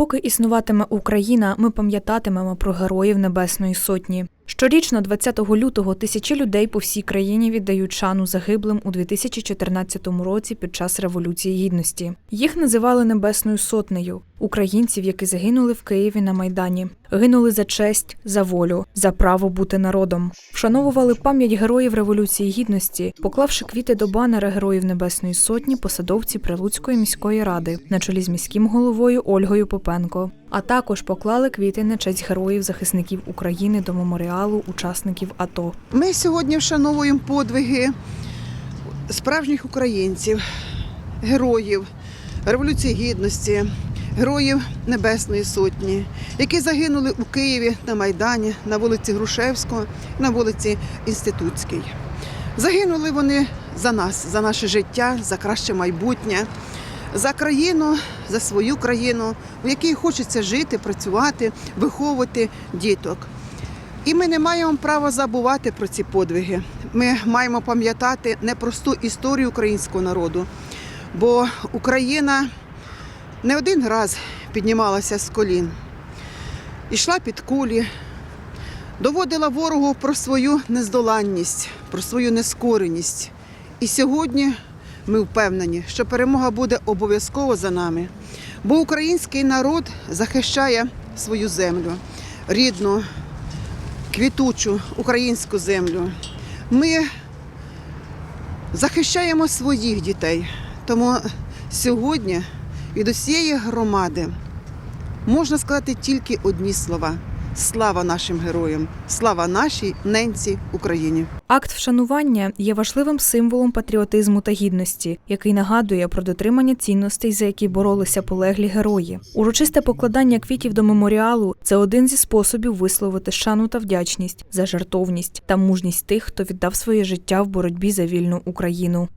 Поки існуватиме Україна, ми пам'ятатимемо про героїв Небесної Сотні. Щорічно, 20 лютого, тисячі людей по всій країні віддають шану загиблим у 2014 році під час Революції Гідності. Їх називали Небесною Сотнею українців, які загинули в Києві на Майдані. Гинули за честь, за волю, за право бути народом. Вшановували пам'ять героїв Революції Гідності, поклавши квіти до банера Героїв Небесної Сотні посадовці Прилуцької міської ради на чолі з міським головою Ольгою Попенко. А також поклали квіти на честь героїв захисників України до меморіалу учасників АТО. Ми сьогодні вшановуємо подвиги справжніх українців, героїв Революції Гідності, героїв Небесної Сотні, які загинули у Києві на Майдані, на вулиці Грушевського, на вулиці Інститутській. Загинули вони за нас, за наше життя, за краще майбутнє, за країну, за свою країну, в якій хочеться жити, працювати, виховувати діток. І ми не маємо права забувати про ці подвиги. Ми маємо пам'ятати непросту історію українського народу, бо Україна не один раз піднімалася з колін, ішла під кулі, доводила ворогу про свою нездоланність, про свою нескореність. І сьогодні ми впевнені, що перемога буде обов'язково за нами, бо український народ захищає свою землю, рідну, квітучу українську землю. Ми захищаємо своїх дітей. Тому сьогодні від усієї громади можна сказати тільки одні слова: слава нашим героям, слава нашій ненці Україні. Акт вшанування є важливим символом патріотизму та гідності, який нагадує про дотримання цінностей, за які боролися полеглі герої. Урочисте покладання квітів до меморіалу це один зі способів висловити шану та вдячність за жертовність та мужність тих, хто віддав своє життя в боротьбі за вільну Україну.